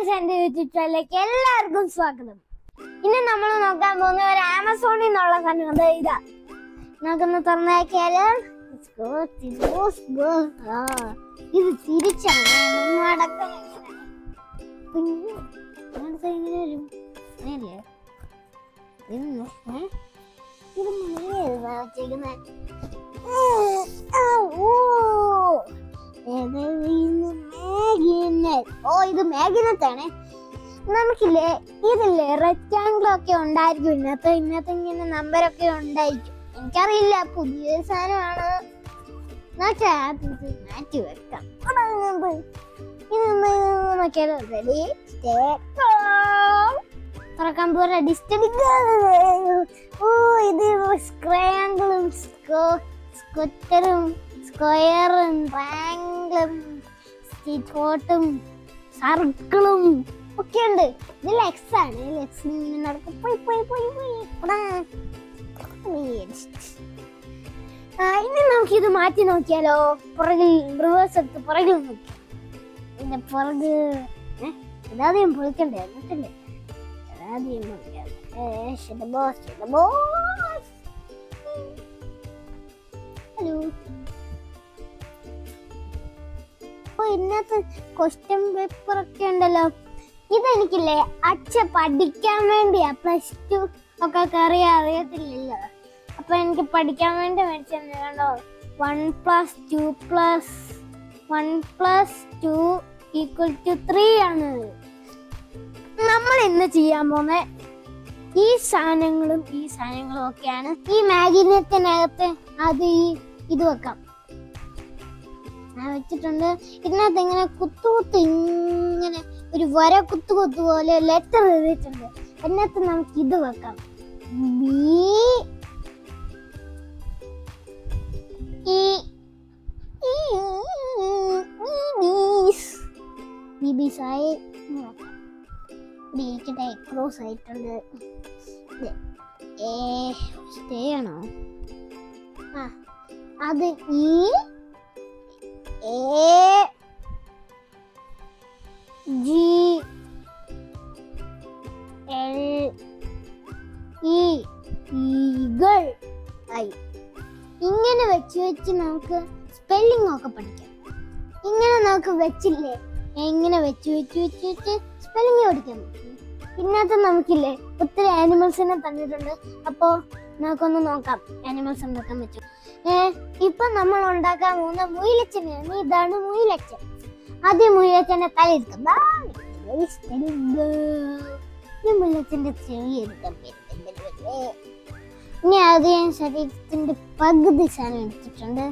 YouTube ചാനലിലേക്ക് എല്ലാവർക്കും സ്വാഗതം. ഇന്ന് നമ്മൾ നോക്കാൻ പോകുന്ന ഒരു ആമസോണിൽ നിന്നുള്ള സാധനം അത് ഇതാ. നമുക്കൊന്ന്. ആ, ഇത് തിരിച്ചാണ്. കുഞ്ഞു, ആണ് നമുക്കില്ലേ ഇതില്ലേ റെക്റ്റാങ്കിൾ ഒക്കെ ഉണ്ടായിരിക്കും. ഇന്നത്തെ ഇന്നത്തെ ഇങ്ങനെ നമ്പറൊക്കെ ഉണ്ടായിരിക്കും. എനിക്കറിയില്ല പുതിയ സാധനമാണ്. മാറ്റി വെക്കാം. നോക്കിയാലോ ഓ സർക്കിളും ഒക്കെ ഉണ്ട്. ഇതിൽ എക്സ് ആണ്. ഇനി നമുക്ക് ഇത് മാറ്റി നോക്കിയാലോ? പുറകിൽ റിവേഴ്സ് എടുത്ത് പുറകിൽ നോക്കി. പിന്നെ പുറക് ഇതാദ്യം പൊളിക്കണ്ടേ? എന്നിട്ടല്ലേ? ആദ്യം നോക്കിയാൽ ഏ, ശരി ബോസ് ഇന്നത്തെ ക്വസ്റ്റ്യൻ പേപ്പർ ഒക്കെ ഉണ്ടല്ലോ. ഇതെനിക്കില്ലേ? അച്ഛ പഠിക്കാൻ വേണ്ടിയാ പ്ലസ് ടു ഒക്കെ കറി അറിയത്തില്ലല്ലോ. അപ്പൊ എനിക്ക് പഠിക്കാൻ വേണ്ടി മേടിച്ചത് കണ്ടോ? One plus two plus one plus two equal to three ആണ്. നമ്മൾ ഇന്ന് ചെയ്യാൻ പോകുന്ന ഈ സാധനങ്ങളും ഈ സാധനങ്ങളും ഒക്കെയാണ്. ഈ മാഗിനത്തിനകത്ത് അത് ഈ ഇത് വെക്കാം. വെച്ചിട്ടുണ്ട്. ഇതിനകത്ത് ഇങ്ങനെ കുത്തുകുത്ത് ഇങ്ങനെ ഒരു വര കുത്തു കുത്തു പോലെ ലെറ്റർ എഴുതിയിട്ടുണ്ട്. അതിനകത്ത് നമുക്ക് ഇത് വെക്കാം. ബി. ഇവിടെ ഇരിക്കട്ടെ ക്രോസ് ആയിട്ടുണ്ട്. സ്റ്റേ ആ അത് ഈ ഐ ഇങ്ങനെ വെച്ച് വെച്ച് നമുക്ക് സ്പെല്ലിംഗ് ഒക്കെ പഠിക്കാം. ഇങ്ങനെ നമുക്ക് വെച്ചില്ലേ? എങ്ങനെ വെച്ച് വെച്ച് വെച്ച് വെച്ച് സ്പെല്ലിംഗ് പഠിക്കാൻ പറ്റും നമുക്കില്ലേ? ഒത്തിരി ആനിമൽസിനെ തന്നിട്ടുണ്ട്. അപ്പോൾ നമുക്കൊന്ന് നോക്കാം. ആനിമൽസ് ഉണ്ടാക്കാൻ പറ്റും ഇപ്പൊ നമ്മൾ ഉണ്ടാക്കാൻ പോകുന്ന മുയിലച്ചനെയാണ് ഇതാണ് മുയിലച്ചൻ. ആദ്യം മുയിലച്ചനെ തല എടുക്കാം. ദാ, very steady girl. ഈ മുയിലച്ചന്റെ ചെവി എടുക്കാൻ ഇനി അത് ഞാൻ ശരീരത്തിന്റെ പകുതി സാധനം എടുത്തിട്ടുണ്ട്.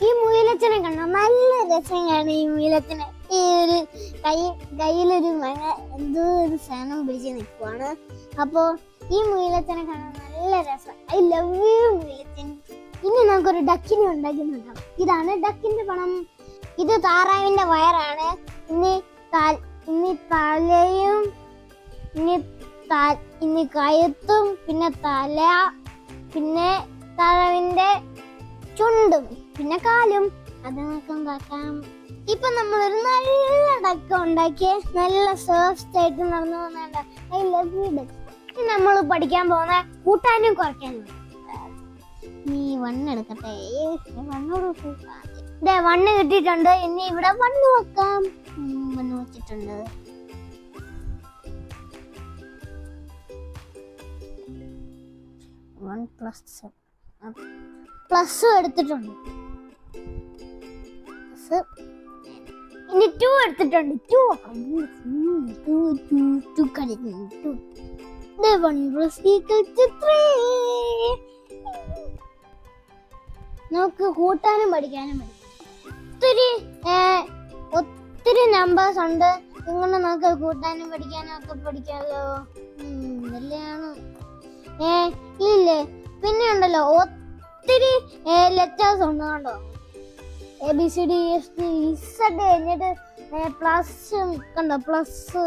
ഈ മുയിലച്ചനെ കണ്ടോ? നല്ല രസമാണ് ഈ മുയിലച്ചനെ. ഈ ഒരു കൈ കയ്യിലൊരു മഴ എന്തോ ഒരു സാധനം പിടിച്ച് നിൽക്കുവാണ്. അപ്പോ ഈ മുയിലച്ചനെ കാണാൻ നല്ല രസം. ഐ ലവ് യു മുയിലച്ചൻ. ഇനി നമുക്കൊരു ഡക്കിനെ ഉണ്ടാക്കി നോക്കാം ഇതാണ് ഡക്കിന്റെ പണം. ഇത് താറാവിന്റെ വയറാണ്. ഇനി ഇനി തലയും ഇനി ഇനി കഴുത്തും പിന്നെ തല പിന്നെ താറാവിന്റെ ചുണ്ടും പിന്നെ കാലും. അത് നമുക്ക് ഉണ്ടാക്കാം. ഇപ്പൊ നമ്മളൊരു നല്ല ഡക്ക ഉണ്ടാക്കിയ. നല്ല സോഫ്റ്റ് ആയിട്ട് നടന്നു പോകുന്നുണ്ട് നമ്മൾ പഠിക്കാൻ പോകുന്ന കൂട്ടാനും കുറയ്ക്കാനും. നീ വണ്ണ് എടുക്കട്ടെ വണ്ണോട് ഇതേ വണ്ണ് കിട്ടിയിട്ടുണ്ട്. ഇനി ഇവിടെ വണ്ണ് വെക്കാം. വന്ന് വെച്ചിട്ടുണ്ട്. വൺ പ്ലസ് പ്ലസ് എടുത്തിട്ടുണ്ട്. ഇനി ടു എടുത്തിട്ടുണ്ട്. ടു. ടു ടു ടു കളിക്കുന്നു. Two. One plus equal to three. നമുക്ക് കൂട്ടാനും പഠിക്കാനും പഠിക്കാം ഒത്തിരി ഒത്തിരി നമ്പേഴ്സ് ഉണ്ട്. ഇങ്ങനെ നമുക്ക് കൂട്ടാനും പഠിക്കാനും ഒക്കെ പഠിക്കാമല്ലോ ഉം, ഏ ഇല്ലേ? പിന്നെ ഉണ്ടല്ലോ ഒത്തിരി ലെറ്റേഴ്സ് ഉണ്ട് കണ്ടോ? A B C D S T Z കഴിഞ്ഞിട്ട് പ്ലസ് കണ്ടോ? പ്ലസ്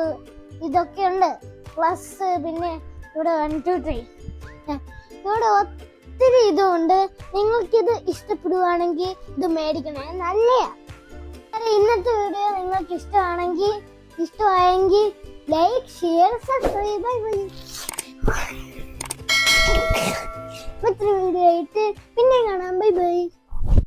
ഇതൊക്കെ ഉണ്ട്. പ്ലസ് പിന്നെ ഇവിടെ വൺ ടു ത്രീ ഇവിടെ ഒത്തിരി ഇതുണ്ട്. ഇത് ഇഷ്ടപ്പെടുവാണെങ്കിൽ ഇത് മേടിക്കണേ. നല്ലയാ. ഇന്നത്തെ വീഡിയോ നിങ്ങൾക്ക് ഇഷ്ടമാണെങ്കിൽ ഇഷ്ടമായെങ്കിൽ like share subscribe bye bye video ആയിട്ട് പിന്നെ